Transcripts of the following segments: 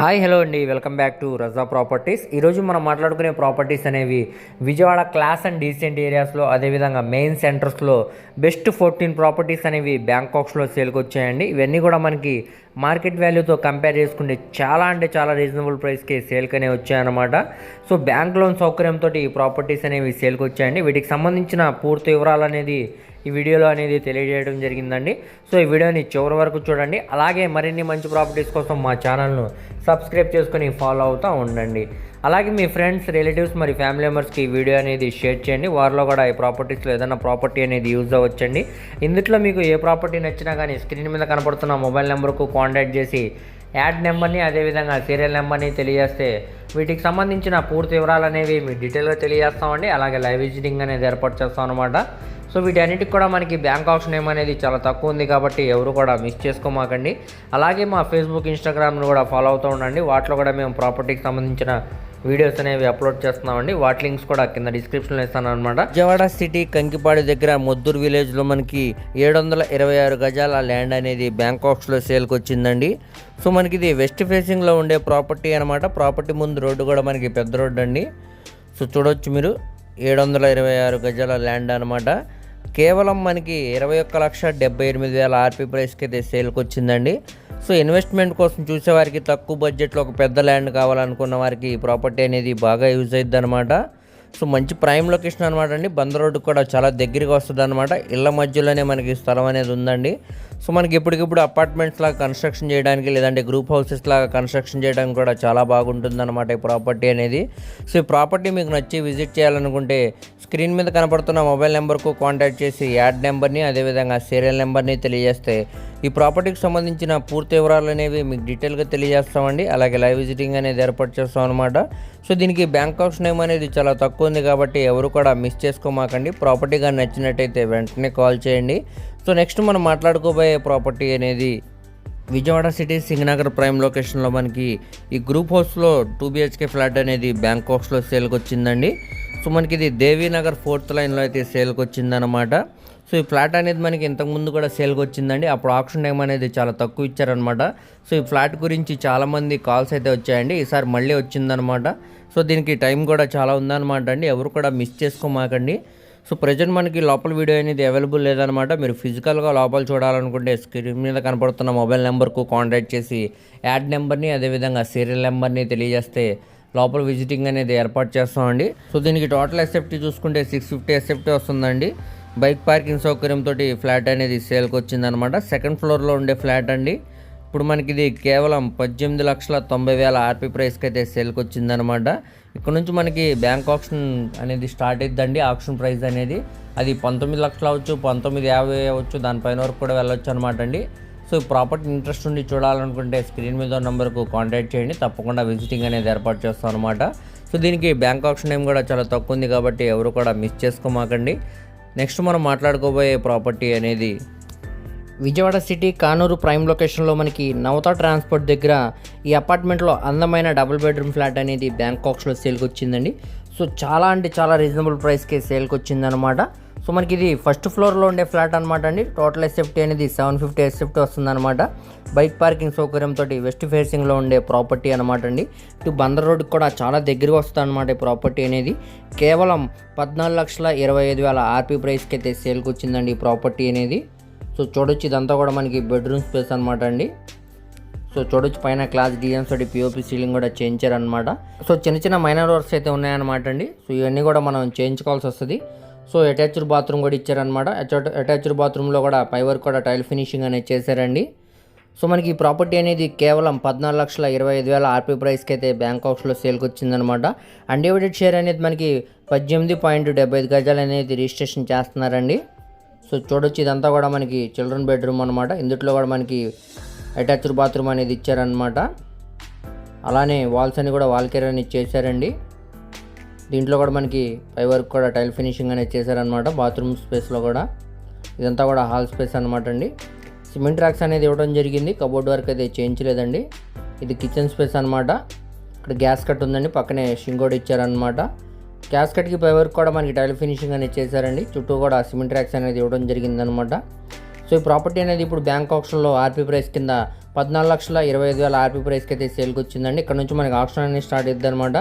Hi hello అండి. Welcome back to Raza properties. ఈరోజు మనం మాట్లాడుకునే ప్రాపర్టీస్ అనేవి విజయవాడ క్లాస్ అండ్ డీసెంట్ ఏరియాస్లో అదేవిధంగా మెయిన్ సెంటర్స్లో బెస్ట్ ఫోర్టీన్ ప్రాపర్టీస్ అనేవి బ్యాంకాక్స్లో సేల్కి వచ్చాయండి ఇవన్నీ కూడా మనకి మార్కెట్ వాల్యూతో కంపేర్ చేసుకుంటే చాలా అంటే చాలా రీజనబుల్ ప్రైస్కి సేల్కనే వచ్చాయన్నమాట. సో బ్యాంక్ లోన్ సౌకర్యంతో ఈ ప్రాపర్టీస్ అనేవి సేల్కి వచ్చాయండి వీటికి సంబంధించిన పూర్తి వివరాలు అనేది ఈ వీడియోలో అనేది తెలియజేయడం జరిగిందండి. సో ఈ వీడియోని చివరి వరకు చూడండి. అలాగే మరిన్ని మంచి ప్రాపర్టీస్ కోసం మా ఛానల్ను సబ్స్క్రైబ్ చేసుకొని ఫాలో అవుతూ ఉండండి. అలాగే మీ ఫ్రెండ్స్ రిలేటివ్స్ మరి ఫ్యామిలీ మెంబర్స్కి ఈ వీడియో అనేది షేర్ చేయండి. వారిలో కూడా ఈ ప్రాపర్టీస్లో ఏదైనా ప్రాపర్టీ అనేది యూజ్ అవ్వచ్చండి. ఇందులో మీకు ఏ ప్రాపర్టీ నచ్చినా కానీ స్క్రీన్ మీద కనపడుతున్న మొబైల్ నెంబర్కు కాంటాక్ట్ చేసి యాడ్ నెంబర్ని అదేవిధంగా సీరియల్ నెంబర్ని తెలియజేస్తే వీటికి సంబంధించిన పూర్తి వివరాలు అనేవి మీ డీటెయిల్గా తెలియజేస్తామండి. అలాగే లైవ్ విజిటింగ్ అనేది ఏర్పాటు చేస్తాం అనమాట సో వీటన్నిటికి కూడా మనకి బ్యాంక్ ఆప్షన్ నేమ్ అనేది చాలా తక్కువ ఉంది కాబట్టి ఎవరు కూడా మిస్ చేసుకోమాకండి. అలాగే మా ఫేస్బుక్ ఇన్స్టాగ్రామ్ను కూడా ఫాలో అవుతూ ఉండండి. వాటిలో కూడా మేము ప్రాపర్టీకి సంబంధించిన వీడియోస్ అనేవి అప్లోడ్ చేస్తున్నామండి. వాటి లింక్స్ కూడా కింద డిస్క్రిప్షన్లో ఇస్తాను అనమాట విజయవాడ సిటీ కంకిపాడు దగ్గర ముద్దూరు విలేజ్లో మనకి ఏడు వందల ఇరవై ఆరు గజాల ల్యాండ్ అనేది బ్యాంకాక్స్లో సేల్కి వచ్చిందండి. సో మనకి ఇది వెస్ట్ ఫేసింగ్లో ఉండే ప్రాపర్టీ అనమాట ప్రాపర్టీ ముందు రోడ్డు కూడా మనకి పెద్ద రోడ్డు అండి. సో చూడొచ్చు మీరు. ఏడు వందల ఇరవై ఆరు గజాల ల్యాండ్ అనమాట కేవలం మనకి ఇరవై ఒక్క లక్ష డెబ్బై ఎనిమిది వేల ఆర్పీ ప్రైస్కి అయితే సేల్కి వచ్చిందండి సో ఇన్వెస్ట్మెంట్ కోసం చూసేవారికి తక్కువ బడ్జెట్లో ఒక పెద్ద ల్యాండ్ కావాలనుకున్న వారికి ఈ ప్రాపర్టీ అనేది బాగా యూజ్ అవుతుంది అనమాట సో మంచి ప్రైమ్ లొకేషన్ అనమాట అండి. బందర్ రోడ్డు కూడా చాలా దగ్గరగా వస్తుంది అనమాట ఇళ్ళ మధ్యలోనే మనకి స్థలం అనేది ఉందండి. సో మనకి ఇప్పటికిప్పుడు అపార్ట్మెంట్స్ లాగా కన్స్ట్రక్షన్ చేయడానికి లేదంటే గ్రూప్ హౌసెస్ లాగా కన్స్ట్రక్షన్ చేయడానికి కూడా చాలా బాగుంటుంది అనమాట ఈ ప్రాపర్టీ అనేది. సో ఈ ప్రాపర్టీ మీకు నచ్చి విజిట్ చేయాలనుకుంటే స్క్రీన్ మీద కనపడుతున్న మొబైల్ నెంబర్కు కాంటాక్ట్ చేసి యాడ్ నెంబర్ని అదేవిధంగా సీరియల్ నెంబర్ని తెలియజేస్తే ఈ ప్రాపర్టీకి సంబంధించిన పూర్తి వివరాలు అనేవి మీకు డీటెయిల్గా తెలియజేస్తామండి. అలాగే లైవ్ విజిటింగ్ అనేది ఏర్పాటు చేస్తాం అనమాట సో దీనికి బ్యాంక్ నేమ్ అనేది చాలా తక్కువ ఉంది కాబట్టి ఎవరు కూడా మిస్ చేసుకోమాకండి. ప్రాపర్టీ కానీ నచ్చినట్టయితే వెంటనే కాల్ చేయండి. సో నెక్స్ట్ మనం మాట్లాడుకోబోయే ప్రాపర్టీ అనేది విజయవాడ సిటీ సింగనగర్ ప్రైమ్ లొకేషన్లో మనకి ఈ గ్రూప్ హౌస్లో టూ బిహెచ్కే ఫ్లాట్ అనేది బ్యాంకాక్స్లో సేల్కి వచ్చిందండి. సో మనకి ఇది దేవీనగర్ ఫోర్త్ లైన్లో అయితే సేల్కి వచ్చిందనమాట సో ఈ ఫ్లాట్ అనేది మనకి ఇంతకుముందు కూడా సేల్కి వచ్చిందండి. అప్పుడు ఆప్షన్ టైం అనేది చాలా తక్కువ ఇచ్చారనమాట సో ఈ ఫ్లాట్ గురించి చాలామంది కాల్స్ అయితే వచ్చాయండి. ఈసారి మళ్ళీ వచ్చిందనమాట సో దీనికి టైం కూడా చాలా ఉందన్నమాట అండి. ఎవరు కూడా మిస్ చేసుకోమాకండి. సో ప్రజెంట్ మనకి లోపల వీడియో అనేది అవైలబుల్ లేదనమాట మీరు ఫిజికల్గా లోపల చూడాలనుకుంటే స్క్రీన్ మీద కనపడుతున్న మొబైల్ నెంబర్కు కాంటాక్ట్ చేసి యాడ్ నెంబర్ని అదేవిధంగా సీరియల్ నెంబర్ని తెలియజేస్తే లోపల విజిటింగ్ అనేది ఏర్పాటు చేస్తామండి. సో దీనికి టోటల్ ఎస్ఎఫ్టీ చూసుకుంటే సిక్స్ ఫిఫ్టీ ఎస్ఎఫ్టీ వస్తుందండి. బైక్ పార్కింగ్ సౌకర్యంతో ఫ్లాట్ అనేది సేల్కి వచ్చిందనమాట. సెకండ్ ఫ్లోర్లో ఉండే ఫ్లాట్ అండి. ఇప్పుడు మనకి ఇది కేవలం పద్దెనిమిది లక్షల తొంభై వేల ఆర్పీ ప్రైస్కి అయితే సేల్కి వచ్చిందనమాట. ఇక్కడ నుంచి మనకి బ్యాంక్ ఆప్షన్ అనేది స్టార్ట్ అవుతుందండి ఆప్షన్ ప్రైస్ అనేది. అది పంతొమ్మిది లక్షలు అవ్వచ్చు పంతొమ్మిది యాభై అవ్వచ్చు దానిపైన వరకు కూడా వెళ్ళొచ్చు అనమాట అండి. సో ప్రాపర్టీ ఇంట్రెస్ట్ ఉండి చూడాలనుకుంటే స్క్రీన్ మీద ఉన్న నెంబర్కు కాంటాక్ట్ చేయండి. తప్పకుండా విజిటింగ్ అనేది ఏర్పాటు చేస్తాం అనమాట. సో దీనికి బ్యాంక్ ఆప్షన్ ఏం కూడా చాలా తక్కువ ఉంది కాబట్టి ఎవరు కూడా మిస్ చేసుకోమాకండి. నెక్స్ట్ మనం మాట్లాడుకోబోయే ప్రాపర్టీ అనేది విజయవాడ సిటీ కానూరు ప్రైమ్ లొకేషన్లో మనకి నవతా ట్రాన్స్పోర్ట్ దగ్గర ఈ అపార్ట్మెంట్లో అందమైన డబుల్ బెడ్రూమ్ ఫ్లాట్ అనేది బ్యాంకాక్స్లో సేల్కి వచ్చిందండి. సో చాలా అంటే చాలా రీజనబుల్ ప్రైస్కే సేల్కి వచ్చిందనమాట సో మనకి ఇది ఫస్ట్ ఫ్లోర్లో ఉండే ఫ్లాట్ అనమాట అండి. టోటల్ ఎస్ఎఫ్టీ అనేది సెవెన్ ఫిఫ్టీ ఎస్ఎఫ్టీ వస్తుందన్నమాట. బైక్ పార్కింగ్ సౌకర్యంతో వెస్ట్ ఫేసింగ్లో ఉండే ప్రాపర్టీ అనమాట అండి. ఇటు బందర్ రోడ్కి కూడా చాలా దగ్గరగా వస్తుంది అనమాట ఈ ప్రాపర్టీ అనేది. కేవలం పద్నాలుగు లక్షల ఇరవై ఐదు వేల ఆర్పీ ప్రైస్కి అయితే సేల్కి వచ్చిందండి ఈ ప్రాపర్టీ అనేది. సో చూడొచ్చు ఇదంతా కూడా మనకి బెడ్రూమ్ స్పేస్ అనమాట అండి. సో చూడొచ్చు పైన క్లాస్ డిజైన్స్ తోటి పిఓపి సీలింగ్ కూడా చేయించారనమాట సో చిన్న చిన్న మైనర్ వర్క్స్ అయితే ఉన్నాయన్నమాట అండి. సో ఇవన్నీ కూడా మనం చేయించుకోవాల్సి వస్తుంది. సో అటాచ్డ్ బాత్రూమ్ కూడా ఇచ్చారనమాట అటాచ్డ్ బాత్రూంలో కూడా పై వరకు కూడా టైల్ ఫినిషింగ్ అనేది చేశారండి. సో మనకి ఈ ప్రాపర్టీ అనేది కేవలం పద్నాలుగు లక్షల ఇరవై ఐదు వేల ఆర్పీ ప్రైస్కి అయితే బ్యాంకాక్స్లో సేల్కి వచ్చిందనమాట అన్డివైడెడ్ షేర్ అనేది మనకి పద్దెనిమిది పాయింట్ డెబ్బై ఐదు గజాలు అనేది రిజిస్ట్రేషన్ చేస్తున్నారండి. సో చూడొచ్చు ఇదంతా కూడా మనకి చిల్డ్రన్ బెడ్రూమ్ అనమాట ఇందుట్లో కూడా మనకి అటాచ్డ్ బాత్రూమ్ అనేది ఇచ్చారనమాట అలానే వాల్స్ అని కూడా వాల్కేర్ అని అనేది చేశారండి. దీంట్లో కూడా మనకి పై వరకు కూడా టైల్ ఫినిషింగ్ అనేది చేశారనమాట బాత్రూమ్ స్పేస్లో కూడా. ఇదంతా కూడా హాల్ స్పేస్ అనమాట అండి. సిమెంట్ ర్యాక్స్ అనేది ఇవ్వడం జరిగింది కబోర్డ్ వర్క్ అయితే చేయించలేదండి. ఇది కిచెన్ స్పేస్ అనమాట ఇక్కడ గ్యాస్ కట్ ఉందండి పక్కనే షింగోడ్ ఇచ్చారనమాట గ్యాస్ కట్కి పై వరకు కూడా మనకి టైల్ ఫినిషింగ్ అనేది చేశారండి. చుట్టూ కూడా సిమెంట్ ర్యాక్స్ అనేది ఇవ్వడం జరిగిందనమాట సో ఈ ప్రాపర్టీ అనేది ఇప్పుడు బ్యాంక్ ఆప్షన్లో ఆర్పీ ప్రైస్ కింద పద్నాలుగు లక్షల ఇరవై ఐదు వేల ఆర్పీ ప్రైస్కి అయితే సేల్కి వచ్చిందండి. ఇక్కడ నుంచి మనకి ఆప్షన్ అనేది స్టార్ట్ అవుతుంది అనమాట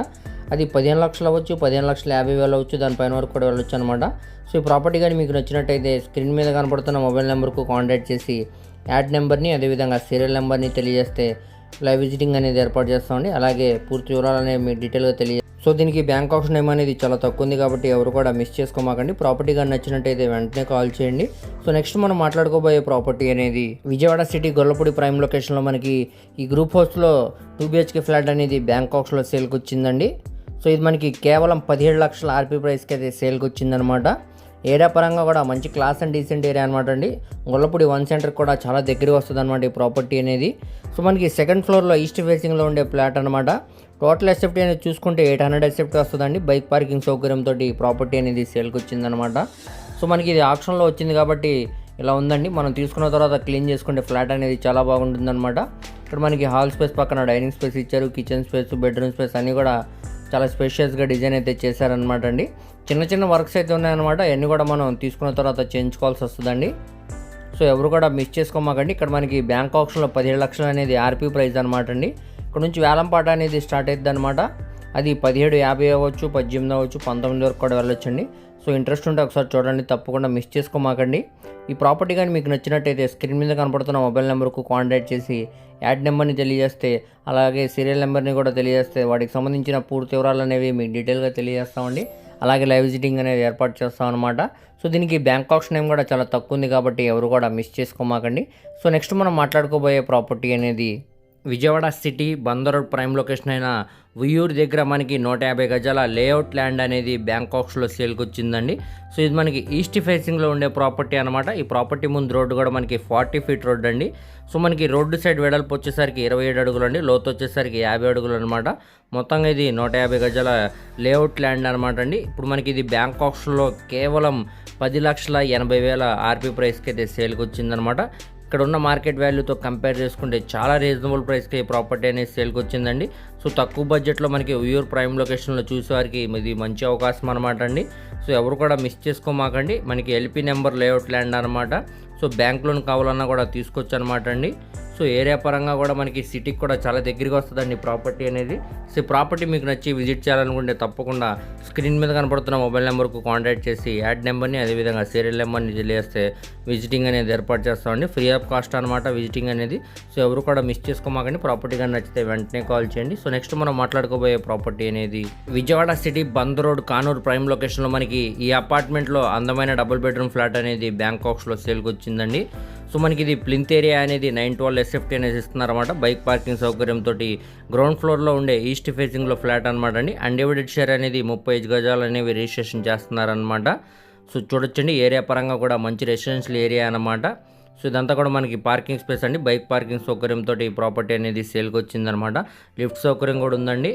అది పదిహేను లక్షలు అవ్వచ్చు పదిహేను లక్షల యాభై వేలు అవ్వచ్చు దానిపైన వరకు కూడా వెళ్ళొచ్చు అనమాట సో ఈ ప్రాపర్టీ కానీ మీకు నచ్చినట్టయితే స్క్రీన్ మీద కనపడుతున్న మొబైల్ నెంబర్కు కాంటాక్ట్ చేసి యాడ్ నెంబర్ని అదేవిధంగా సీరియల్ నెంబర్ని తెలియజేస్తే లైవ్ విజిటింగ్ అనేది ఏర్పాటు చేస్తామండి. అలాగే పూర్తి వివరాలు అనేవి మీకు డీటెయిల్గా తెలియ సో దీనికి బ్యాంక్ ఆప్షన్ టైం అనేది చాలా తక్కువ ఉంది కాబట్టి ఎవరు కూడా మిస్ చేసుకోమాకండి. ప్రాపర్టీ కానీ నచ్చినట్టయితే వెంటనే కాల్ చేయండి. సో నెక్స్ట్ మనం మాట్లాడుకోబోయే ప్రాపర్టీ అనేది విజయవాడ సిటీ గొల్లపూడి ప్రైమ్ లొకేషన్లో మనకి ఈ గ్రూప్ హౌస్లో టూ బిహెచ్కే ఫ్లాట్ అనేది బ్యాంక్ ఆప్షన్లో సేల్కి వచ్చిందండి. సో ఇది మనకి కేవలం పదిహేడు లక్షల ఆర్పీ ప్రైస్కి అయితే సేల్కి వచ్చిందనమాట. ఏరియా పరంగా కూడా మంచి క్లాస్ అండ్ డీసెంట్ ఏరియా అనమాట అండి. గొల్లపూడి వన్ సెంటర్ కూడా చాలా దగ్గరగా వస్తుంది అనమాట ఈ ప్రాపర్టీ అనేది. సో మనకి సెకండ్ ఫ్లోర్లో ఈస్ట్ ఫేసింగ్లో ఉండే ఫ్లాట్ అనమాట టోటల్ ఎసెప్టీ అనేది చూసుకుంటే ఎయిట్ హండ్రెడ్ ఎసెప్టీ వస్తుందండి. బైక్ పార్కింగ్ సౌకర్యంతో ఈ ప్రాపర్టీ అనేది సేల్కి వచ్చిందనమాట సో మనకి ఇది ఆప్షన్లో వచ్చింది కాబట్టి ఇలా ఉందండి. మనం తీసుకున్న తర్వాత క్లీన్ చేసుకుంటే ఫ్లాట్ అనేది చాలా బాగుంటుందన్నమాట. ఇక్కడ మనకి హాల్ స్పేస్ పక్కన డైనింగ్ స్పేస్ ఇచ్చారు కిచెన్ స్పేస్ బెడ్రూమ్ స్పేస్ అన్నీ కూడా చాలా స్పేషియస్గా డిజైన్ అయితే చేశారనమాట అండి. చిన్న చిన్న వర్క్స్ అయితే ఉన్నాయన్నమాట. అవన్నీ కూడా మనం తీసుకున్న తర్వాత చేయించుకోవాల్సి వస్తుందండి. సో ఎవరు కూడా మిస్ చేసుకోమాకండి. ఇక్కడ మనకి బ్యాంక్ ఆప్షన్లో పదిహేడు లక్షలు అనేది ఆర్పీ ప్రైస్ అనమాట అండి. ఇక్కడ నుంచి వేలంపాట అనేది స్టార్ట్ అవుతుంది అనమాట అది పదిహేడు యాభై అవ్వచ్చు పద్దెనిమిది అవ్వచ్చు పంతొమ్మిది వరకు కూడా వెళ్ళొచ్చండి. సో ఇంట్రెస్ట్ ఉంటే ఒకసారి చూడండి తప్పకుండా మిస్ చేసుకోమాకండి. ఈ ప్రాపర్టీ కానీ మీకు నచ్చినట్టయితే స్క్రీన్ మీద కనపడుతున్న మొబైల్ నెంబర్కు కాంటాక్ట్ చేసి యాడ్ నెంబర్ని తెలియజేస్తే అలాగే సీరియల్ నెంబర్ని కూడా తెలియజేస్తే వాటికి సంబంధించిన పూర్తి వివరాలు అనేవి మీకు డీటెయిల్గా తెలియజేస్తామండి. అలాగే లైవ్ విజిటింగ్ అనేది ఏర్పాటు చేస్తాం అనమాట సో దీనికి బ్యాంక్ ఆప్షన్ ఏం కూడా చాలా తక్కువ ఉంది కాబట్టి ఎవరు కూడా మిస్ చేసుకోమాకండి. సో నెక్స్ట్ మనం మాట్లాడుకోబోయే ప్రాపర్టీ అనేది Vijayawada city Bandar prime location అయిన ఉయ్యూరు దగ్గర మనకి నూట యాభై గజాల లేఅవుట్ ల్యాండ్ అనేది బ్యాంకాక్స్లో సేల్కి వచ్చిందండి సో ఇది మనకి ఈస్ట్ ఫేసింగ్లో ఉండే ప్రాపర్టీ అనమాట ఈ ప్రాపర్టీ ముందు రోడ్డు కూడా మనకి ఫార్టీ ఫీట్ రోడ్ అండి సో మనకి రోడ్డు సైడ్ వెడల్పు వచ్చేసరికి ఇరవై ఏడు అడుగులు అండి లోతు వచ్చేసరికి యాభై అడుగులు అనమాట మొత్తంగా ఇది నూట యాభై గజాల లేఅవుట్ ల్యాండ్ అనమాట అండి ఇప్పుడు మనకి ఇది బ్యాంకాక్స్లో కేవలం పది లక్షల ఎనభై వేల ఆర్పీ ప్రైస్కి అయితే సేల్కి వచ్చిందనమాట ఇక్కడ ఉన్న మార్కెట్ వాల్యూతో కంపేర్ చేసుకుంటే చాలా రీజనబుల్ ప్రైస్కి ఈ ప్రాపర్టీ అనేది సేల్కి వచ్చిందండి సో తక్కువ బడ్జెట్లో మనకి వ్యూర్ ప్రైమ్ లొకేషన్లో చూసేవారికి ఇది మంచి అవకాశం అనమాట అండి. సో ఎవరు కూడా మిస్ చేసుకోమాకండి. మనకి ఎల్పీ నెంబర్ లేఅవుట్ ల్యాండ్ అనమాట సో బ్యాంక్ లోన్ కావాలన్నా కూడా తీసుకోవచ్చు అనమాట అండి. సో ఏరియా పరంగా కూడా మనకి సిటీకి కూడా చాలా దగ్గరికి వస్తుందండి ప్రాపర్టీ అనేది. సో ప్రాపర్టీ మీకు నచ్చి విజిట్ చేయాలనుకుంటే తప్పకుండా స్క్రీన్ మీద కనపడుతున్న మొబైల్ నెంబర్కు కాంటాక్ట్ చేసి యాడ్ నెంబర్ని అదేవిధంగా సీరియల్ నెంబర్ని తెలియస్తే విజిటింగ్ అనేది ఏర్పాటు చేస్తామండి. ఫ్రీ ఆఫ్ కాస్ట్ అనమాట విజిటింగ్ అనేది. సో ఎవరు కూడా మిస్ చేసుకోమాకండి. ప్రాపర్టీ కానీ నచ్చితే వెంటనే కాల్ చేయండి. సో నెక్స్ట్ మనం మాట్లాడుకోబోయే ప్రాపర్టీ అనేది Vijayawada city Bandar road Kanuru prime లొకేషన్లో మనకి ఈ అపార్ట్మెంట్లో అందమైన డబుల్ బెడ్రూమ్ ఫ్లాట్ అనేది బ్యాంకాక్స్లో సేల్కి వచ్చిందండి సో మనకి ఇది ప్లింత్ ఏరియా అనేది నైన్ ట్వెల్వ్ ఎస్ఎఫ్టీ అనేది ఇస్తున్నారన్నమాట. బైక్ పార్కింగ్ సౌకర్యంతో గ్రౌండ్ ఫ్లోర్లో ఉండే ఈస్ట్ ఫేసింగ్లో ఫ్లాట్ అనమాట అండి. అన్డివైడెడ్ షేర్ అనేది ముప్పై ఐదు గజాలు అనేవి రిజిస్ట్రేషన్ చేస్తున్నారనమాట సో చూడొచ్చండి ఏరియా పరంగా కూడా మంచి రెసిడెన్షియల్ ఏరియా అనమాట సో ఇదంతా కూడా మనకి పార్కింగ్ స్పేస్ అండి. బైక్ పార్కింగ్ సౌకర్యంతో ఈ ప్రాపర్టీ అనేది సేల్కి వచ్చిందనమాట లిఫ్ట్ సౌకర్యం కూడా ఉందండి.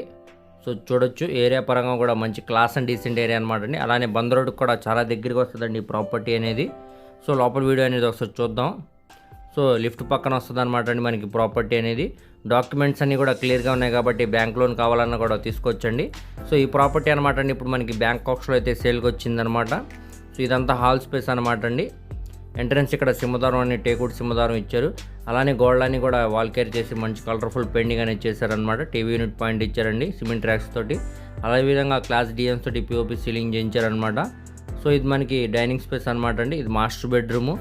సో చూడొచ్చు ఏరియా పరంగా కూడా మంచి క్లాస్ అండ్ డీసెంట్ ఏరియా అనమాట అండి. అలానే బంద్ రోడ్కి కూడా చాలా దగ్గరికి వస్తుందండి ఈ ప్రాపర్టీ అనేది. సో లోపల వీడియో అనేది ఒకసారి చూద్దాం. సో లిఫ్ట్ పక్కన వస్తుంది అనమాట అండి మనకి ప్రాపర్టీ అనేది. డాక్యుమెంట్స్ అన్నీ కూడా క్లియర్గా ఉన్నాయి కాబట్టి బ్యాంక్ లోన్ కావాలన్నా కూడా తీసుకొచ్చండి. సో ఈ ప్రాపర్టీ అనమాట అండి ఇప్పుడు మనకి బ్యాంక్ కాక్స్లో అయితే సేల్కి వచ్చిందనమాట సో ఇదంతా హాల్ స్పేస్ అనమాట అండి. ఎంట్రన్స్ ఇక్కడ సింహదారం అని టేకుడ్ సింహదారం ఇచ్చారు. అలానే గోడలన్నీ కూడా వాల్ కేర్ చేసి మంచి కలర్ఫుల్ పెయింటింగ్ అనేది చేశారనమాట టీవీ యూనిట్ పాయింట్ ఇచ్చారండి సిమెంట్ ట్రాక్స్ తోటి. అదే విధంగా క్లాస్ డిఎన్స్ తోటి పిఓపి సీలింగ్ చేయించారనమాట సో ఇది మనకి డైనింగ్ స్పేస్ అనమాట అండి. ఇది మాస్టర్ బెడ్రూము.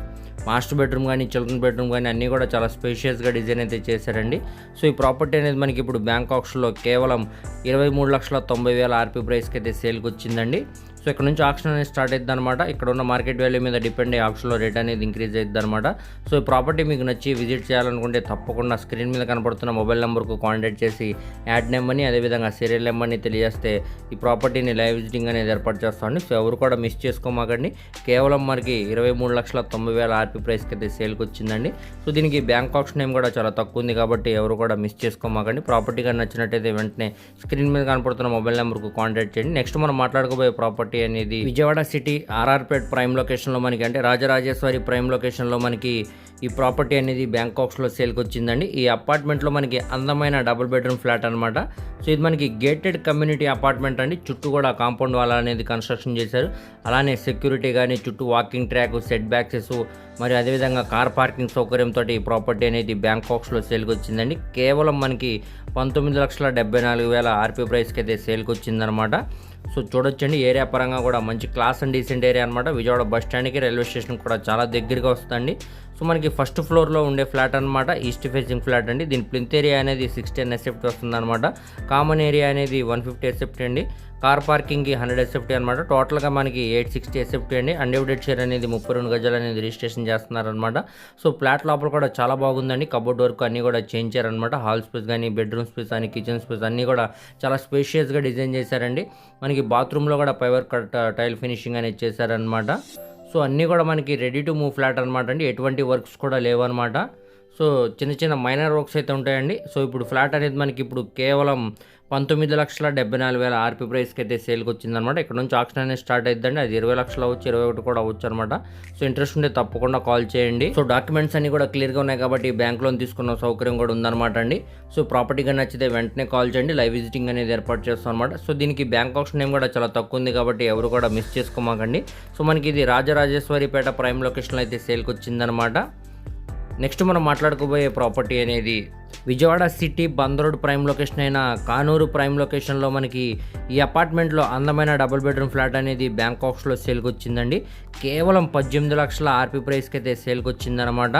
మాస్టర్ బెడ్రూమ్ కానీ చిల్డ్రన్ బెడ్రూమ్ కానీ అన్నీ కూడా చాలా స్పేషియస్గా డిజైన్ అయితే చేశారండి. సో ఈ ప్రాపర్టీ అనేది మనకి ఇప్పుడు బ్యాంక్ కేవలం ఇరవై మూడు లక్షల తొంభై వేల ఆర్పీ ప్రైస్కి అయితే సేల్కి వచ్చిందండి. సో ఇక్కడ నుంచి ఆప్షన్ అనేది స్టార్ట్ అవుతుంది అనమాట ఇక్కడ ఉన్న మార్కెట్ వాల్యూ మీద డిపెండ్ అయ్యి ఆప్షన్లో రేట్ అనేది ఇంక్రీజ్ అవుతుంది అనమాట సో ఈ ప్రాపర్టీ మీకు నచ్చి విజిట్ చేయాలనుకుంటే తప్పకుండా స్క్రీన్ మీద కనబడుతున్న మొబైల్ నెంబర్కు కాంటాక్ట్ చేసి యాడ్ నెంబర్ని అదేవిధంగా సీరియల్ నెంబర్ని తెలియజేస్తే ఈ ప్రాపర్టీని లైవ్ విజిటింగ్ అనేది ఏర్పాటు చేస్తామండి సో ఎవరు కూడా మిస్ చేసుకోమాకండి. కేవలం మనకి ఇరవై మూడు లక్షల తొంభై వేల ఆర్పీ ప్రైస్కి అయితే సేల్కి వచ్చిందండి. సో దీనికి బ్యాంక్ ఆప్షన్ నేమ్ కూడా చాలా తక్కువ ఉంది కాబట్టి ఎవరు కూడా మిస్ చేసుకోమాకండి. ప్రాపర్టీ కానీ నచ్చినట్టయితే వెంటనే స్క్రీన్ మీద కనపడుతున్న మొబైల్ నెంబర్కు కాంటాక్ట్ చేయండి. నెక్స్ట్ మనం మాట్లాడుకోబోయే ప్రాపర్టీ ప్రాపర్టీ అనేది విజయవాడ సిటీ ఆర్ఆర్పేట్ ప్రైమ్ లొకేషన్లో మనకి అంటే రాజరాజేశ్వరి ప్రైమ్ లొకేషన్లో మనకి ఈ ప్రాపర్టీ అనేది బ్యాంకాక్స్లో సేల్కి వచ్చిందండి ఈ అపార్ట్మెంట్లో మనకి అందమైన డబుల్ బెడ్రూమ్ ఫ్లాట్ అనమాట సో ఇది మనకి గేటెడ్ కమ్యూనిటీ అపార్ట్మెంట్ అండి. చుట్టూ కూడా కాంపౌండ్ వాల్ అనేది కన్స్ట్రక్షన్ చేశారు. అలానే సెక్యూరిటీ కానీ చుట్టూ వాకింగ్ ట్రాక్ సెట్ బ్యాక్సెస్ మరి అదేవిధంగా కార్ పార్కింగ్ సౌకర్యంతో ఈ ప్రాపర్టీ అనేది బ్యాంకాక్స్లో సేల్కి వచ్చిందండి కేవలం మనకి పంతొమ్మిది లక్షల డెబ్బై నాలుగు వేల ఆర్పీ ప్రైస్కి అయితే సేల్కి వచ్చిందనమాట సో చూడొచ్చండి ఏరియా పరంగా కూడా మంచి క్లాస్ అండ్ డీసెంట్ ఏరియా అనమాట విజయవాడ బస్ స్టాండ్కి రైల్వే స్టేషన్ కూడా చాలా దగ్గరగా వస్తుందండి. సో మనకి ఫస్ట్ ఫ్లోర్లో ఉండే ఫ్లాట్ అనమాట ఈస్ట్ ఫేసింగ్ ఫ్లాట్ అండి. దీని ప్లింత్ ఏరియా అనేది సిక్స్టీ ఎన్ ఎస్ఎఫ్టీ వస్తుందనమాట కామన్ ఏరియా అనేది వన్ ఫిఫ్టీ ఎస్ఎఫ్టీ అండి. కార్ పార్కింగ్కి హండ్రెడ్ ఎస్ఎఫ్టీ అనమాట టోటల్గా మనకి ఎయిట్ సిక్స్టీ ఎస్ఎఫ్టీ అండి. అన్డివిడెడ్ షేర్ అనేది ముప్పై రెండు గజాలు అనేది రిజిస్ట్రేషన్ చేస్తున్నారనమాట సో ఫ్లాట్ లోపల కూడా చాలా బాగుందండి. కబోర్డ్ వర్క్ అన్నీ కూడా చేయించారనమాట హాల్ స్పేస్ కానీ బెడ్రూమ్ స్పేస్ కానీ కిచెన్ స్పేస్ అన్నీ కూడా చాలా స్పేషియస్గా డిజైన్ చేశారండి. మనకి బాత్రూంలో కూడా పైవర్ కట్ టైల్ ఫినిషింగ్ అనేది చేశారనమాట సో అన్నీ కూడా మనకి రెడీ టు మూవ్ ఫ్లాట్ అనమాట అండి. ఎటువంటి వర్క్స్ కూడా లేవన్నమాట. సో చిన్న చిన్న మైనర్ వర్క్స్ అయితే ఉంటాయండి. సో ఇప్పుడు ఫ్లాట్ అనేది మనకి ఇప్పుడు కేవలం పంతొమ్మిది లక్షల డెబ్బై నాలుగు వేల ఆర్పీ ప్రైస్కి అయితే సేల్కి వచ్చిందనమాట ఇక్కడ నుంచి ఆక్షన్ అనేది స్టార్ట్ అయిద్దండి. అది ఇరవై లక్షలు అవచ్చు ఇరవై ఒకటి కూడా అవచ్చు అనమాట సో ఇంట్రెస్ట్ ఉంటే తప్పకుండా కాల్ చేయండి. సో డాక్యుమెంట్స్ అన్ని కూడా క్లియర్గా ఉన్నాయి కాబట్టి బ్యాంక్ లోన్ తీసుకున్న సౌకర్యం కూడా ఉందన్నమాట అండి. సో ప్రాపర్టీగా నచ్చితే వెంటనే కాల్ చేయండి. లైవ్ విజిటింగ్ అనేది ఏర్పాటు చేస్తాం అనమాట సో దీనికి బ్యాంక్ ఆప్షన్ నేమ్ కూడా చాలా తక్కువ ఉంది కాబట్టి ఎవరు కూడా మిస్ చేసుకోమాకండి. సో మనకి ఇది రాజరాజేశ్వరిపేట ప్రైమ్ లొకేషన్లో అయితే సేల్కి వచ్చిందనమాట నెక్స్ట్ మనం మాట్లాడుకోబోయే ప్రాపర్టీ అనేది Vijayawada city Bandar road prime location అయిన కానూరు ప్రైమ్ లొకేషన్లో మనకి ఈ అపార్ట్మెంట్లో అందమైన డబుల్ బెడ్రూమ్ ఫ్లాట్ అనేది బ్యాంకాక్స్లో సేల్కి వచ్చిందండి కేవలం పద్దెనిమిది లక్షల ఆర్పీ ప్రైస్కి అయితే సేల్కి వచ్చిందనమాట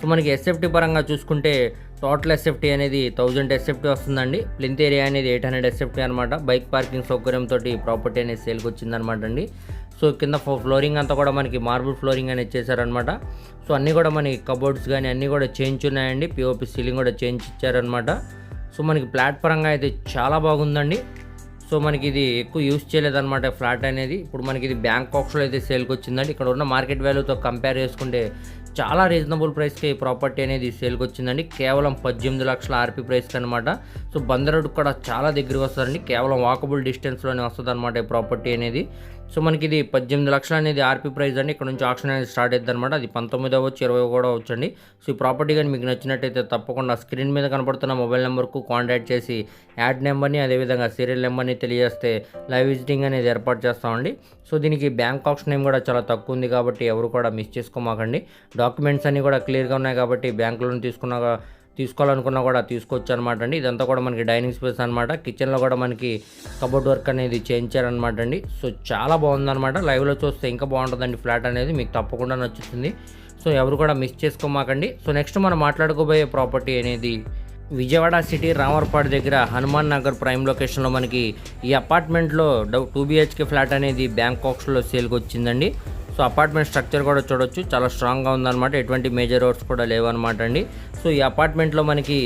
సో మనకి ఎస్ఎఫ్టీ పరంగా చూసుకుంటే టోటల్ ఎస్ఎఫ్టీ అనేది థౌజండ్ ఎస్ఎఫ్టీ వస్తుందండి. ప్లింత్ ఏరియా అనేది ఎయిట్ హండ్రెడ్ ఎస్ఎఫ్టీ అనమాట బైక్ పార్కింగ్ సౌకర్యంతో ప్రాపర్టీ అనేది సేల్కి వచ్చిందనమాట అండి సో కింద ఫ్లోరింగ్ అంతా కూడా మనకి మార్బుల్ ఫ్లోరింగ్ అనేది చేశారనమాట సో అన్నీ కూడా మనకి కబోర్డ్స్ కానీ అన్నీ కూడా చేంజ్ ఉన్నాయండి. పిఓపి సీలింగ్ కూడా చేంజ్ ఇచ్చారనమాట సో మనకి ఫ్లాట్ పరంగా అయితే చాలా బాగుందండి. సో మనకి ఇది ఎక్కువ యూస్ చేయలేదన్నమాట ఫ్లాట్ అనేది. ఇప్పుడు మనకి ఇది బ్యాంకాక్స్లో అయితే సేల్కి వచ్చిందండి. ఇక్కడ ఉన్న మార్కెట్ వాల్యూతో కంపేర్ చేసుకుంటే చాలా రీజనబుల్ ప్రైస్కి ఈ ప్రాపర్టీ అనేది సేల్కి వచ్చిందండి. కేవలం పద్దెనిమిది లక్షల ఆర్పీ ప్రైస్కి అనమాట సో బందరోడ్ కూడా చాలా దగ్గరికి వస్తుందండి. కేవలం వాకబుల్ డిస్టెన్స్లోనే వస్తుంది అనమాట ఈ ప్రాపర్టీ అనేది. సో మనకి ఇది పద్దెనిమిది లక్షలు అనేది ఆర్పీ ప్రైస్ అండి. ఇక్కడ నుంచి ఆప్షన్ అనేది స్టార్ట్ అవుతుంది అనమాట అది పంతొమ్మిది అవ్వచ్చు ఇరవై కూడా వచ్చండి సో ఈ ప్రాపర్టీ కానీ మీకు నచ్చినట్టయితే తప్పకుండా స్క్రీన్ మీద కనపడుతున్న మొబైల్ నెంబర్కు కాంటాక్ట్ చేసి యాడ్ నెంబర్ని అదేవిధంగా సీరియల్ నెంబర్ని తెలియజేస్తే లైవ్ విజిటింగ్ అనేది ఏర్పాటు చేస్తామండి. సో దీనికి బ్యాంక్ ఆప్షన్ ఏం కూడా చాలా తక్కువ ఉంది కాబట్టి ఎవరు కూడా మిస్ చేసుకోమాకండి. డాక్యుమెంట్స్ అన్నీ కూడా క్లియర్గా ఉన్నాయి కాబట్టి బ్యాంకులను లోన్ తీసుకున్నాక తీసుకోవాలనుకున్నా కూడా తీసుకోవచ్చు అనమాట అండి. ఇదంతా కూడా మనకి డైనింగ్ స్పేస్ అనమాట కిచెన్లో కూడా మనకి కబోర్డ్ వర్క్ అనేది చేయించారనమాట అండి. సో చాలా బాగుందన్నమాట. లైవ్లో చూస్తే ఇంకా బాగుంటుందండి ఫ్లాట్ అనేది. మీకు తప్పకుండా నచ్చుతుంది. సో ఎవరు కూడా మిస్ చేసుకోమాకండి. సో నెక్స్ట్ మనం మాట్లాడుకోబోయే ప్రాపర్టీ అనేది విజయవాడ సిటీ రామర్పాడు దగ్గర హనుమాన్ నగర్ ప్రైమ్ లొకేషన్లో మనకి ఈ అపార్ట్మెంట్లో టూ బిహెచ్కే ఫ్లాట్ అనేది బ్యాంకాక్స్లో సేల్కి వచ్చిందండి. సో అపార్ట్మెంట్ స్ట్రక్చర్ కూడా చూడొచ్చు. చాలా స్ట్రాంగ్గా ఉందన్నమాట. ఎటువంటి మేజర్ రోడ్స్ కూడా లేవన్నమాట అండి. సో ఈ అపార్ట్మెంట్లో మనకి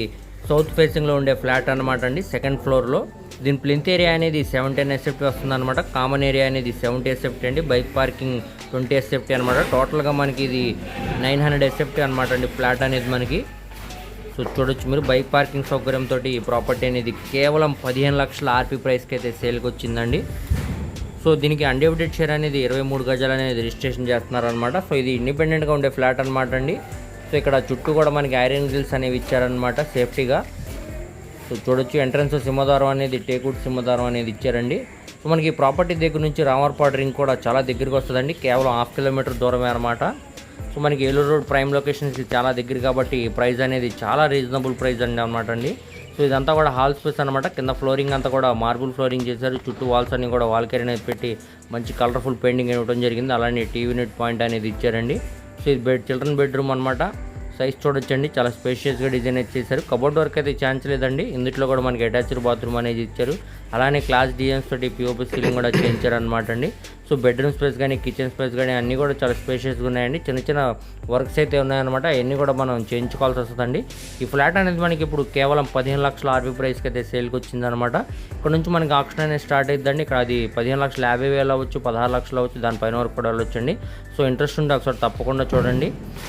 సౌత్ ఫేసింగ్లో ఉండే ఫ్లాట్ అనమాట అండి సెకండ్ ఫ్లోర్లో. దీని ప్లింత్ ఏరియా అనేది సెవెంటీన్ ఎస్ఎఫ్టీ వస్తుంది అనమాట కామన్ ఏరియా అనేది సెవెంటీ ఎస్ఎఫ్టీ అండి బైక్ పార్కింగ్ ట్వంటీ ఎస్ఎఫ్టీ అనమాట టోటల్గా మనకి ఇది నైన్ హండ్రెడ్ ఎస్ఎఫ్టీ అనమాట అండి ఫ్లాట్ అనేది మనకి. సో చూడొచ్చు మీరు బైక్ పార్కింగ్ సౌకర్యంతో ఈ ప్రాపర్టీ అనేది కేవలం పదిహేను లక్షల ఆర్పీ ప్రైస్కి అయితే సేల్కి వచ్చిందండి. సో దీనికి అన్డివిడెడ్ షేర్ అనేది ఇరవై మూడు గజాలు అనేది రిజిస్ట్రేషన్ చేస్తున్నారనమాట సో ఇది ఇండిపెండెంట్గా ఉండే ఫ్లాట్ అనమాట అండి. సో ఇక్కడ చుట్టూ కూడా మనకి ఐరన్ గ్రిల్స్ అనేవి ఇచ్చారనమాట సేఫ్టీగా. సో చూడొచ్చు ఎంట్రన్స్ సింహద్వారం అనేది టేకుడ్ సింహద్వారం అనేది ఇచ్చారండి. సో మనకి ఈ ప్రాపర్టీ దగ్గర నుంచి రామర్పాడు రింగ్ కూడా చాలా దగ్గరికి వస్తుందండి కేవలం హాఫ్ కిలోమీటర్ దూరమే అనమాట సో మనకి ఏలూరు రోడ్ ప్రైమ్ లొకేషన్స్ చాలా దగ్గర కాబట్టి ప్రైస్ అనేది చాలా రీజనబుల్ ప్రైస్ అండి అనమాట అండి. సో ఇదంతా కూడా హాల్ స్పేస్ అనమాట కింద ఫ్లోరింగ్ అంతా కూడా మార్బుల్ ఫ్లోరింగ్ చేశారు చుట్టూ వాల్స్ అన్ని కూడా వాల్ అనేది పెట్టి మంచి కలర్ఫుల్ పెయింటింగ్ ఇవ్వడం జరిగింది. అలానే టీవీ నెట్ పాయింట్ అనేది ఇచ్చారండి. సో ఇది బెడ్ చిల్డ్రన్ బెడ్రూమ్ అనమాట సైజ్ చూడొచ్చండి. చాలా స్పేషియస్గా డిజైన్ ఇచ్చేసారు చేశారు. కబోర్డ్ వర్క్ అయితే ఛాన్స్ లేదండి ఇందులో కూడా మనకి అటాచ్డ్ బాత్రూమ్ అనేది ఇచ్చారు. అలానే క్లాస్ డిజైన్స్ తోటి పిఓపి సీలింగ్ కూడా చేయించారు అనమాట అండి. సో బెడ్రూమ్ స్పేస్ కానీ కిచెన్ స్పేస్ కానీ అన్నీ కూడా చాలా స్పేషియస్గా ఉన్నాయండి. చిన్న చిన్న వర్క్స్ అయితే ఉన్నాయన్నమాట. అవన్నీ కూడా మనం చేయించుకోవాల్సి వస్తుందండి. ఈ ఫ్లాట్ అనేది మనకి ఇప్పుడు కేవలం పదిహేను లక్షల ఆర్బీ ప్రైస్కి అయితే సేల్కి వచ్చిందనమాట ఇక్కడ నుంచి మనకి ఆప్షన్ అనేది స్టార్ట్ అవుతుందండి ఇక్కడ అది పదిహేను లక్షల యాభై వేలు అవ్వచ్చు పదహారు లక్షలు అవ్వచ్చు దానిపైన వరకు కూడా వెళ్ళొచ్చండి. సో ఇంట్రెస్ట్ ఉంటే ఒకసారి తప్పకుండా చూడండి.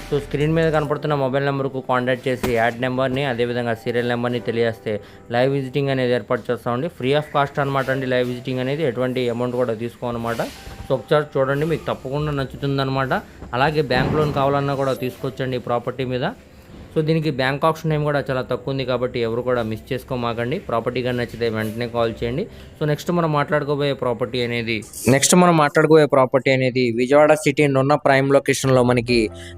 సో స్క్రీన్ మీద కనపడుతున్న మొబైల్ నెంబర్కు కాంటాక్ట్ చేసి యాడ్ నెంబర్ని అదేవిధంగా సీరియల్ నెంబర్ని తెలియజేస్తే లైవ్ విజిటింగ్ అనేది ఏర్పాటు చేస్తామండి. ఫ్రీ ఆఫ్ కాస్ట్ అనమాట అండి లైవ్ విజిటింగ్ అనేది ఎటువంటి అమౌంట్ కూడా తీసుకోమన్నమాట సో ఒకసారి చూడండి మీకు తప్పకుండా నచ్చుతుందన్నమాట. అలాగే బ్యాంక్ లోన్ కావాలన్నా కూడా తీసుకొచ్చండి ఈ ప్రాపర్టీ మీద. సో దీనికి బ్యాంక్ ఆప్షన్ టైం కూడా చాలా తక్కువ ఉంది కాబట్టి ఎవరు కూడా మిస్ చేసుకోమాకండి. ప్రాపర్టీ కానీ నచ్చితే వెంటనే కాల్ చేయండి. సో నెక్స్ట్ మనం మాట్లాడుకోబోయే ప్రాపర్టీ అనేది నెక్స్ట్ మనం మాట్లాడుకోబోయే ప్రాపర్టీ అనేది విజయవాడ సిటీ ఉన్న ప్రైమ్ లొకేషన్లో మనకి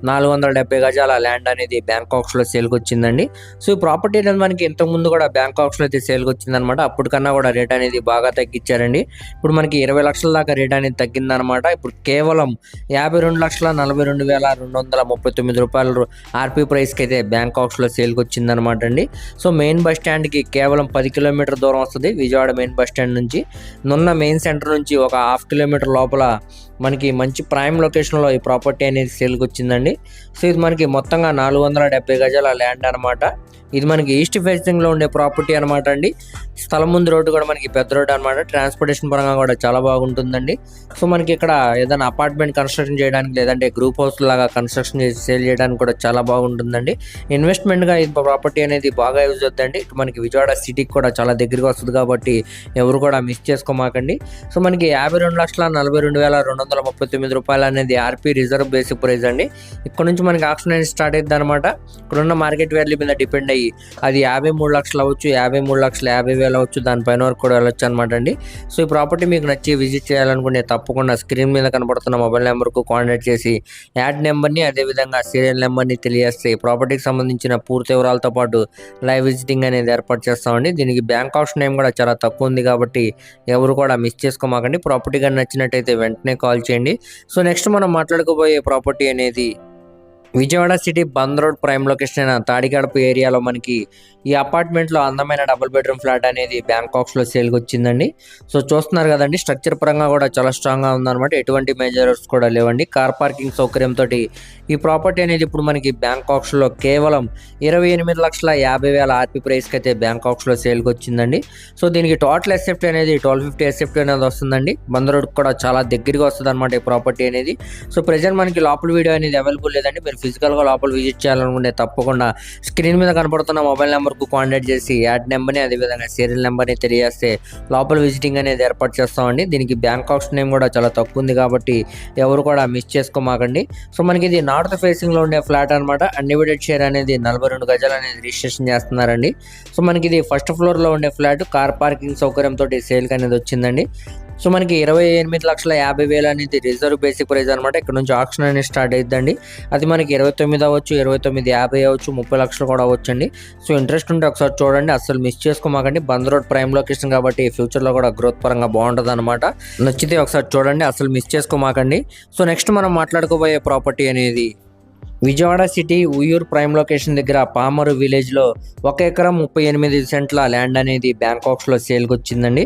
నాలుగు వందల డెబ్బై గజాల ల్యాండ్ అనేది బ్యాంకాక్స్లో సేల్కి వచ్చిందండి సో ఈ ప్రాపర్టీ అనేది మనకి ఇంతకు ముందు కూడా బ్యాంకాక్స్లో అయితే సేల్కి వచ్చిందనమాట అప్పటికన్నా కూడా రేట్ అనేది బాగా తగ్గించారండి. ఇప్పుడు మనకి ఇరవై లక్షల దాకా రేట్ అనేది తగ్గిందనమాట ఇప్పుడు కేవలం యాభై రెండు లక్షల నలభై రెండు వేల రెండు వందల ముప్పై తొమ్మిది రూపాయలు ఆర్పీ ప్రైస్కి అయితే బ్యాంకాక్స్లో సేల్కి వచ్చిందనమాట అండి. సో మెయిన్ బస్ స్టాండ్కి కేవలం పది కిలోమీటర్ దూరం వస్తుంది. విజయవాడ మెయిన్ బస్ స్టాండ్ నుంచి. నున్న మెయిన్ సెంటర్ నుంచి ఒక హాఫ్ కిలోమీటర్ లోపల మనకి మంచి ప్రైమ్ లొకేషన్లో ఈ ప్రాపర్టీ అనేది సేల్కి వచ్చిందండి. సో ఇది మనకి మొత్తంగా నాలుగు వందల డెబ్బై గజాల ల్యాండ్ అనమాట ఇది మనకి ఈస్ట్ ఫేసింగ్లో ఉండే ప్రాపర్టీ అనమాట అండి. స్థలం ముందు రోడ్డు కూడా మనకి పెద్ద రోడ్డు అనమాట ట్రాన్స్పోర్టేషన్ పరంగా కూడా చాలా బాగుంటుందండి. సో మనకి ఇక్కడ ఏదైనా అపార్ట్మెంట్ కన్స్ట్రక్షన్ చేయడానికి లేదంటే గ్రూప్ హౌస్ లాగా కన్స్ట్రక్షన్ చేసి సేల్ చేయడానికి కూడా చాలా బాగుంటుందండి. ఇన్వెస్ట్మెంట్గా ఈ ప్రాపర్టీ అనేది బాగా యూజ్ అవుతుందండి. ఇటు మనకి విజయవాడ సిటీకి కూడా చాలా దగ్గరగా వస్తుంది కాబట్టి ఎవరు కూడా మిస్ చేసుకోమాకండి. సో మనకి యాభై రెండు లక్షల నలభై రెండు వేల రెండు వందల ముప్పై తొమ్మిది రూపాయలు అనేది ఆర్పీ రిజర్వ్ బేసిక్ ప్రైస్ అండి. ఇక్కడ నుంచి మనకి ఆప్షన్ అనేది స్టార్ట్ అవుతుంది అనమాట ఇక్కడున్న మార్కెట్ వాల్యూ మీద డిపెండ్ అయ్యి అది యాభై మూడు లక్షలు అవ్వచ్చు యాభై మూడు లక్షల యాభై వేలు అవ్వచ్చు దానిపైన వరకు కూడా వెళ్ళొచ్చు అనమాట అండి. సో ఈ ప్రాపర్టీ మీకు నచ్చి విజిట్ చేయాలనుకుంటే తప్పకుండా స్క్రీన్ మీద కనబడుతున్న మొబైల్ నెంబర్కు కాంటాక్ట్ చేసి యాడ్ నెంబర్ని అదేవిధంగా సీరియల్ నెంబర్ని తెలియజేస్తే ప్రాపర్టీకి సంబంధించిన పూర్తి వివరాలతో పాటు లైవ్ విజిటింగ్ అనేది ఏర్పాటు చేస్తామండి. దీనికి బ్యాంక్ ఆప్షన్ ఏం కూడా చాలా తక్కువ ఉంది కాబట్టి ఎవరు కూడా మిస్ చేసుకోమాకండి. ప్రాపర్టీ కానీ నచ్చినట్టయితే వెంటనే కాల్ చేయండి. సో నెక్స్ట్ మనం మాట్లాడుకోబోయే ప్రాపర్టీ అనేది Vijayawada city Bandar road prime location అయిన తాడిగడప ఏరియాలో మనకి ఈ అపార్ట్మెంట్లో అందమైన డబుల్ బెడ్రూమ్ ఫ్లాట్ అనేది బ్యాంకాక్స్లో సేల్కి వచ్చిందండి సో చూస్తున్నారు కదండి స్ట్రక్చర్ పరంగా కూడా చాలా స్ట్రాంగ్గా ఉందన్నమాట. ఎటువంటి మేజర్స్ కూడా లేవండి. కార్ పార్కింగ్ సౌకర్యంతో ఈ ప్రాపర్టీ అనేది ఇప్పుడు మనకి బ్యాంకాక్స్లో కేవలం ఇరవై ఎనిమిది లక్షల యాభై వేల ఆర్పీ ప్రైస్కి అయితే బ్యాంకాక్స్లో సేల్కి వచ్చిందండి సో దీనికి టోటల్ ఎసెప్ట్ అనేది ట్వెల్వ్ ఫిఫ్టీ ఎసెప్ట్ అనేది వస్తుందండి. బంద్ రోడ్ కూడా చాలా దగ్గరగా వస్తుంది అనమాట ఈ ప్రాపర్టీ అనేది. సో ప్రజెంట్ మనకి లోపల వీడియో అనేది అవైలబుల్ లేదండి. మీరు ఫిజికల్గా లోపల విజిట్ చేయాలనుకుంటే తప్పకుండా స్క్రీన్ మీద కనపడుతున్న మొబైల్ నెంబర్కు కాంటాక్ట్ చేసి యాడ్ నెంబర్ని అదేవిధంగా సీరియల్ నెంబర్ని తెలియజేస్తే లోపల విజిటింగ్ అనేది ఏర్పాటు చేస్తామండి. దీనికి బ్యాంక్ ఆప్షన్ నేమ్ కూడా చాలా తక్కువ ఉంది కాబట్టి ఎవరు కూడా మిస్ చేసుకోమాకండి. సో మనకి ఇది నార్త్ ఫేసింగ్లో ఉండే ఫ్లాట్ అనమాట అన్డివిడెడ్ షేర్ అనేది నలభై రెండు గజాలు అనేది రిజిస్ట్రేషన్ చేస్తున్నారండి. సో మనకి ఇది ఫస్ట్ ఫ్లోర్లో ఉండే ఫ్లాట్ కార్ పార్కింగ్ సౌకర్యంతో సేల్కి అనేది వచ్చిందండి. సో మనకి ఇరవై ఎనిమిది లక్షల యాభై వేలు అనేది రిజర్వ్ బేసిక్ ప్రైస్ అనమాట ఇక్కడ నుంచి ఆప్షన్ అనేది స్టార్ట్ అవుతుందండి అది మనకి ఇరవై తొమ్మిది అవ్వచ్చు ఇరవై తొమ్మిది యాభై అవ్వచ్చు ముప్పై లక్షలు కూడా అవ్వచ్చండి. సో ఇంట్రెస్ట్ ఉంటే ఒకసారి చూడండి. అసలు మిస్ చేసుకోమాకండి. బంద్ రోడ్ ప్రైమ్ లొకేషన్ కాబట్టి ఫ్యూచర్లో కూడా గ్రోత్ పరంగా బాగుంటుంది అనమాట నచ్చితే ఒకసారి చూడండి. అసలు మిస్ చేసుకోమాకండి. సో నెక్స్ట్ మనం మాట్లాడుకోబోయే ప్రాపర్టీ అనేది Vijayawada city Uyyuru prime location దగ్గర పామరు విలేజ్లో ఒక ఎకరం ముప్పై ఎనిమిది సెంట్ల ల్యాండ్ అనేది బ్యాంకాక్స్లో సేల్కి వచ్చిందండి.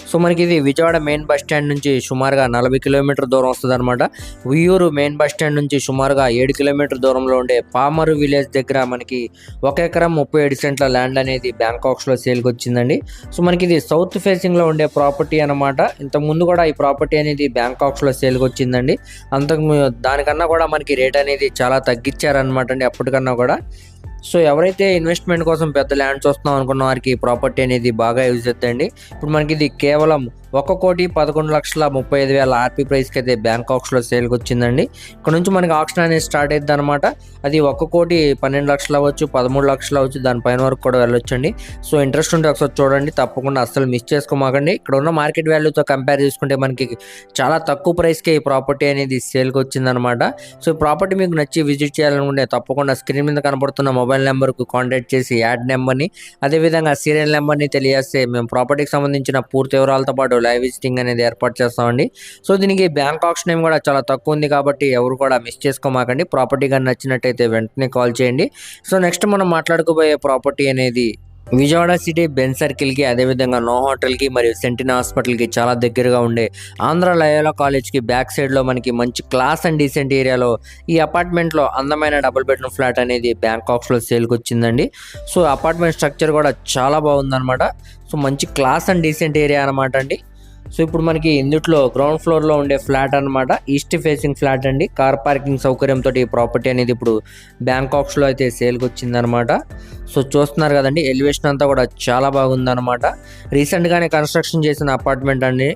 సో మనకి ఇది విజయవాడ మెయిన్ బస్ స్టాండ్ నుంచి సుమారుగా నలభై కిలోమీటర్ దూరం వస్తుంది అనమాట ఉయ్యూరు మెయిన్ బస్ స్టాండ్ నుంచి సుమారుగా ఏడు కిలోమీటర్ దూరంలో ఉండే పామరు విలేజ్ దగ్గర మనకి ఒక ఎకరం ముప్పై ఏడు సెంట్ల ల్యాండ్ అనేది బ్యాంకాక్స్లో సేల్కి వచ్చిందండి సో మనకి ఇది సౌత్ ఫేసింగ్లో ఉండే ప్రాపర్టీ అనమాట ఇంతకు ముందు కూడా ఈ ప్రాపర్టీ అనేది బ్యాంకాక్స్లో సేల్కి వచ్చిందండి అంతకు దానికన్నా కూడా మనకి రేట్ అనేది చాలా తగ్గించారనమాట అండి అప్పటికన్నా కూడా. సో ఎవరైతే ఇన్వెస్ట్మెంట్ కోసం పెద్ద ల్యాండ్ చూస్తున్నాం అనుకున్న వారికి ప్రాపర్టీ అనేది బాగా యూజ్ అవుతుందండి ఇప్పుడు మనకి ఇది కేవలం ఒక కోటి పదకొండు లక్షల ముప్పై ఐదు వేల ఆర్పీ ప్రైస్కి అయితే బ్యాంకాక్స్లో సేల్కి వచ్చిందండి. ఇక్కడ నుంచి మనకి ఆక్షన్ అనేది స్టార్ట్ అవుతుంది అనమాట అది ఒక కోటి పన్నెండు లక్షలు అవ్వచ్చు పదమూడు లక్షలు అవ్వచ్చు దానిపైన వరకు కూడా వెళ్ళొచ్చండి. సో ఇంట్రెస్ట్ ఉంటే ఒకసారి చూడండి తప్పకుండా అస్సలు మిస్ చేసుకోమాకండి. ఇక్కడ ఉన్న మార్కెట్ వాల్యూతో కంపేర్ చేసుకుంటే మనకి చాలా తక్కువ ప్రైస్కే ఈ ప్రాపర్టీ అనేది సేల్కి వచ్చిందనమాట సో ఈ ప్రాపర్టీ మీకు నచ్చి విజిట్ చేయాలనుకుంటే తప్పకుండా స్క్రీన్ మీద కనబడుతున్న మొబైల్ నెంబర్కు కాంటాక్ట్ చేసి యాడ్ నెంబర్ని అదేవిధంగా సీరియల్ నెంబర్ని తెలియజేస్తే మేము ప్రాపర్టీకి సంబంధించిన పూర్తి వివరాలతో పాటు లైవ్ విజిటింగ్ అనేది ఏర్పాటు చేస్తామండి. సో దీనికి బ్యాంక్ ఆప్షన్ ఏం కూడా చాలా తక్కువ ఉంది కాబట్టి ఎవరు కూడా మిస్ చేసుకోమాకండి. ప్రాపర్టీ కానీ నచ్చినట్టయితే వెంటనే కాల్ చేయండి. సో నెక్స్ట్ మనం మాట్లాడుకోబోయే ప్రాపర్టీ అనేది విజయవాడ సిటీ బెన్ సర్కిల్కి అదేవిధంగా నో హోటల్కి మరియు సెంటినా హాస్పిటల్కి చాలా దగ్గరగా ఉండే ఆంధ్ర లయోలా కాలేజ్కి బ్యాక్ సైడ్లో మనకి మంచి క్లాస్ అండ్ డీసెంట్ ఏరియాలో ఈ అపార్ట్మెంట్లో అందమైన డబుల్ బెడ్రూమ్ ఫ్లాట్ అనేది బ్యాంకాక్స్లో సేల్కి వచ్చిందండి. సో అపార్ట్మెంట్ స్ట్రక్చర్ కూడా చాలా బాగుందన్నమాట. సో మంచి క్లాస్ అండ్ డీసెంట్ ఏరియా అనమాట అండి. సో ఇప్పుడు మనకి ఇందుట్లో గ్రౌండ్ ఫ్లోర్లో ఉండే ఫ్లాట్ అన్నమాట. ఈస్ట్ ఫేసింగ్ ఫ్లాట్ అండి. కార్ పార్కింగ్ సౌకర్యంతో ఈ ప్రాపర్టీ అనేది ఇప్పుడు బ్యాంకాక్స్లో అయితే సేల్కి వచ్చిందనమాట సో చూస్తున్నారు కదండి ఎలివేషన్ అంతా కూడా చాలా బాగుందన్నమాట. రీసెంట్గానే కన్స్ట్రక్షన్ చేసిన అపార్ట్మెంట్ అండి.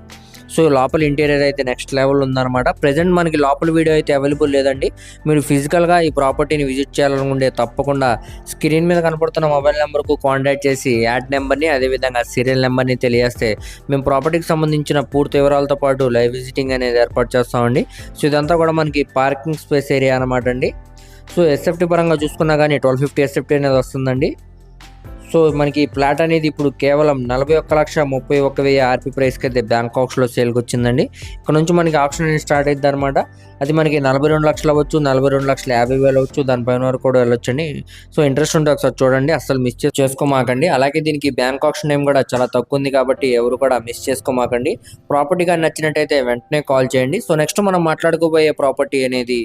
సో లోపల ఇంటీరియర్ అయితే నెక్స్ట్ లెవెల్ ఉందన్నమాట. ప్రజెంట్ మనకి లోపల వీడియో అయితే అవైలబుల్ లేదండి. మీరు ఫిజికల్గా ఈ ప్రాపర్టీని విజిట్ చేయాలనుకుంటే తప్పకుండా స్క్రీన్ మీద కనపడుతున్న మొబైల్ నెంబర్కు కాంటాక్ట్ చేసి యాడ్ నెంబర్ని అదేవిధంగా సీరియల్ నెంబర్ని తెలియజేస్తే మేము ప్రాపర్టీకి సంబంధించిన పూర్తి వివరాలతో పాటు లైవ్ విజిటింగ్ అనేది ఏర్పాటు చేస్తామండి. సో ఇదంతా కూడా మనకి పార్కింగ్ స్పేస్ ఏరియా అనమాట అండి. సో ఎస్ఎఫ్టీ పరంగా చూసుకున్నా కానీ ట్వెల్వ్ ఫిఫ్టీ ఎస్ఎఫ్టీ అనేది వస్తుందండి. సో మనకి ఫ్లాట్ అనేది ఇప్పుడు కేవలం నలభై ఒక్క లక్ష ముప్పై ఒక్క వెయ్యి ఆర్పీ ప్రైస్కి అయితే బ్యాంక్ బ్యాంకాక్స్లో సేల్కి వచ్చిందండి. ఇక్కడ నుంచి మనకి ఆప్షన్ అనేది స్టార్ట్ అవుతుంది అనమాట అది మనకి నలభై రెండు లక్షలు అవ్వచ్చు నలభై రెండు లక్షల యాభై వేలు అవ్వచ్చు దానిపైన వరకు కూడా వెళ్ళొచ్చండి. సో ఇంట్రెస్ట్ ఉంటే ఒకసారి చూడండి అసలు మిస్ చేసుకోమాకండి. అలాగే దీనికి బ్యాంక్ ఆప్షన్ నేమ్ కూడా చాలా తక్కువ ఉంది కాబట్టి ఎవరు కూడా మిస్ చేసుకోమాకండి. ప్రాపర్టీ కానీ నచ్చినట్టయితే వెంటనే కాల్ చేయండి. సో నెక్స్ట్ మనం మాట్లాడుకోబోయే ప్రాపర్టీ అనేది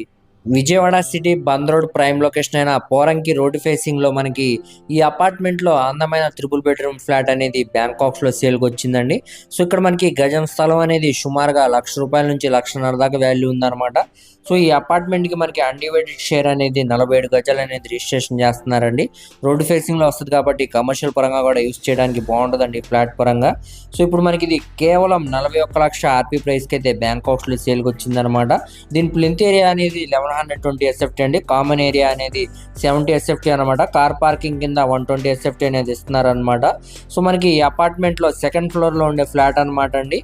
Vijayawada city Bandar road prime location అయిన పోరంకి రోడ్డు ఫేసింగ్లో మనకి ఈ అపార్ట్మెంట్లో అందమైన త్రిపుల్ బెడ్రూమ్ ఫ్లాట్ అనేది బ్యాంకాక్స్లో సేల్కి వచ్చిందండి. సో ఇక్కడ మనకి గజం స్థలం అనేది సుమారుగా లక్ష రూపాయల నుంచి లక్షన్నర దాకా వాల్యూ ఉందన్నమాట. సో ఈ అపార్ట్మెంట్కి మనకి అన్డివైడెడ్ షేర్ అనేది నలభై ఏడు గజాలు అనేది రిజిస్ట్రేషన్ చేస్తున్నారండి. రోడ్డు ఫేసింగ్లో వస్తుంది కాబట్టి కమర్షియల్ పరంగా కూడా యూస్ చేయడానికి బాగుంటుందండి ఫ్లాట్ పరంగా. సో ఇప్పుడు మనకి ఇది కేవలం నలభై ఒక్క లక్ష ఆర్పీ ప్రైస్కి అయితే బ్యాంకాక్స్లో సేల్కి వచ్చిందనమాట దీని ప్లింత్ ఏరియా అనేది లెవెన్ హండ్రెడ్ ట్వంటీ ఎస్ఎఫ్టీ అండి. కామన్ ఏరియా అనేది సెవెంటీ ఎస్ఎఫ్టీ అనమాట కార్ పార్కింగ్ కింద వన్ ట్వంటీ ఎస్ఎఫ్టీ అనేది ఇస్తున్నారనమాట సో మనకి ఈ అపార్ట్మెంట్లో సెకండ్ ఫ్లోర్లో ఉండే ఫ్లాట్ అనమాట అండి.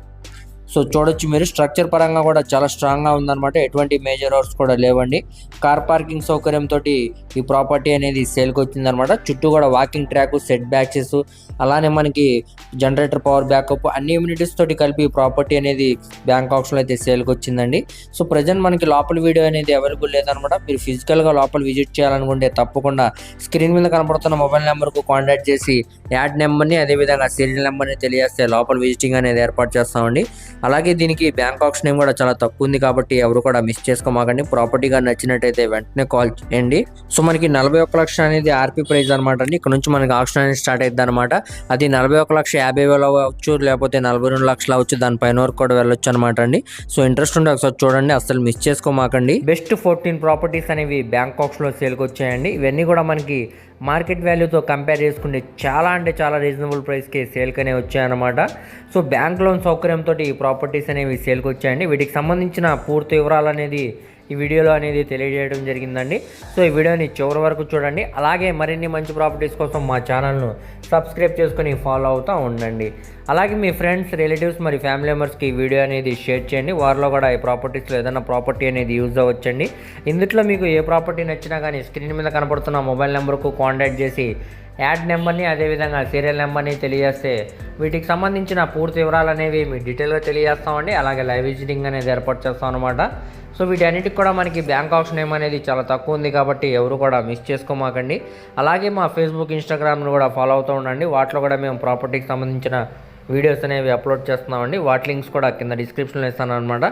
సో చూడొచ్చు మీరు. స్ట్రక్చర్ పరంగా కూడా చాలా స్ట్రాంగ్గా ఉందన్నమాట. ఎటువంటి మేజర్ అవర్స్ కూడా లేవండి. కార్ పార్కింగ్ సౌకర్యంతో ఈ ప్రాపర్టీ అనేది సేల్కి వచ్చిందనమాట చుట్టూ కూడా వాకింగ్ ట్రాక్ సెట్ బ్యాక్సెస్ అలానే మనకి జనరేటర్ పవర్ బ్యాకప్ అన్ని ఇమ్యూనిటీస్ తోటి కలిపి ఈ ప్రాపర్టీ అనేది బ్యాంక్ ఆప్షన్ అయితే సేల్కి వచ్చిందండి. సో ప్రజెంట్ మనకి లోపల వీడియో అనేది అవైలబుల్ లేదనమాట మీరు ఫిజికల్గా లోపల విజిట్ చేయాలనుకుంటే తప్పకుండా స్క్రీన్ మీద కనపడుతున్న మొబైల్ నెంబర్కు కాంటాక్ట్ చేసి యాడ్ నెంబర్ని అదేవిధంగా సీరియల్ నెంబర్ని తెలియజేస్తే లోపల విజిటింగ్ అనేది ఏర్పాటు చేస్తామండి. అలాగే దీనికి బ్యాంక్ ఆప్షన్ ఏం కూడా చాలా తక్కువ ఉంది కాబట్టి ఎవరు కూడా మిస్ చేసుకోమాకండి. ప్రాపర్టీగా నచ్చినట్టయితే వెంటనే కాల్ చేయండి. సో మనకి నలభై ఒక్క లక్ష అనేది ఆర్పీ ప్రైస్ అనమాట అండి. ఇక్కడ నుంచి మనకి ఆప్షన్ అనేది స్టార్ట్ అవుతుంది అనమాట అది నలభై ఒక లక్ష యాభై వేలు అవ్వచ్చు లేకపోతే నలభై రెండు లక్షలు అవ్వచ్చు దానిపైన వరకు కూడా వెళ్ళొచ్చు అనమాట అండి. సో ఇంట్రెస్ట్ ఉంటే ఒకసారి చూడండి అసలు మిస్ చేసుకోమాకండి. బెస్ట్ ఫోర్టీన్ ప్రాపర్టీస్ అనేవి బ్యాంకాక్స్లో సేల్కి వచ్చాయండి. ఇవన్నీ కూడా మనకి మార్కెట్ వాల్యూతో కంపేర్ చేసుకుంటే చాలా అంటే చాలా రీజనబుల్ ప్రైస్కి సేల్కనే వచ్చాయన్నమాట. సో బ్యాంక్ లోన్ సౌకర్యంతో ఈ ప్రాపర్టీస్ అనేవి సేల్కి వచ్చాయండి వీటికి సంబంధించిన పూర్తి వివరాలు అనేది ఈ వీడియోలో అనేది తెలియజేయడం జరిగిందండి. సో ఈ వీడియోని చివరి వరకు చూడండి. అలాగే మరిన్ని మంచి ప్రాపర్టీస్ కోసం మా ఛానల్ను సబ్స్క్రైబ్ చేసుకొని ఫాలో అవుతూ ఉండండి. అలాగే మీ ఫ్రెండ్స్ రిలేటివ్స్ మరి ఫ్యామిలీ మెంబర్స్కి ఈ వీడియో అనేది షేర్ చేయండి. వారిలో కూడా ఈ ప్రాపర్టీస్లో ఏదైనా ప్రాపర్టీ అనేది యూజ్ అవ్వచ్చండి. ఇందులో మీకు ఏ ప్రాపర్టీ నచ్చినా కానీ స్క్రీన్ మీద కనపడుతున్న మొబైల్ నెంబర్కు కాంటాక్ట్ చేసి యాడ్ నెంబర్ని అదేవిధంగా సీరియల్ నెంబర్ని తెలియజేస్తే వీటికి సంబంధించిన పూర్తి వివరాలు అనేవి మీ డీటెయిల్గా తెలియజేస్తామండి. అలాగే లైవ్ విజిటింగ్ అనేది ఏర్పాటు చేస్తాం అనమాట సో వీటన్నిటికి కూడా మనకి బ్యాంక్ ఆప్షన్ నేమ్ అనేది చాలా తక్కువ ఉంది కాబట్టి ఎవరు కూడా మిస్ చేసుకోమాకండి. అలాగే మా ఫేస్బుక్ ఇన్స్టాగ్రామ్ను కూడా ఫాలో అవుతూ ఉండండి. వాటిలో కూడా మేము ప్రాపర్టీకి సంబంధించిన వీడియోస్ అనేవి అప్లోడ్ చేస్తున్నామండి. వాటి లింక్స్ కూడా కింద డిస్క్రిప్షన్లో ఇస్తాను అనమాట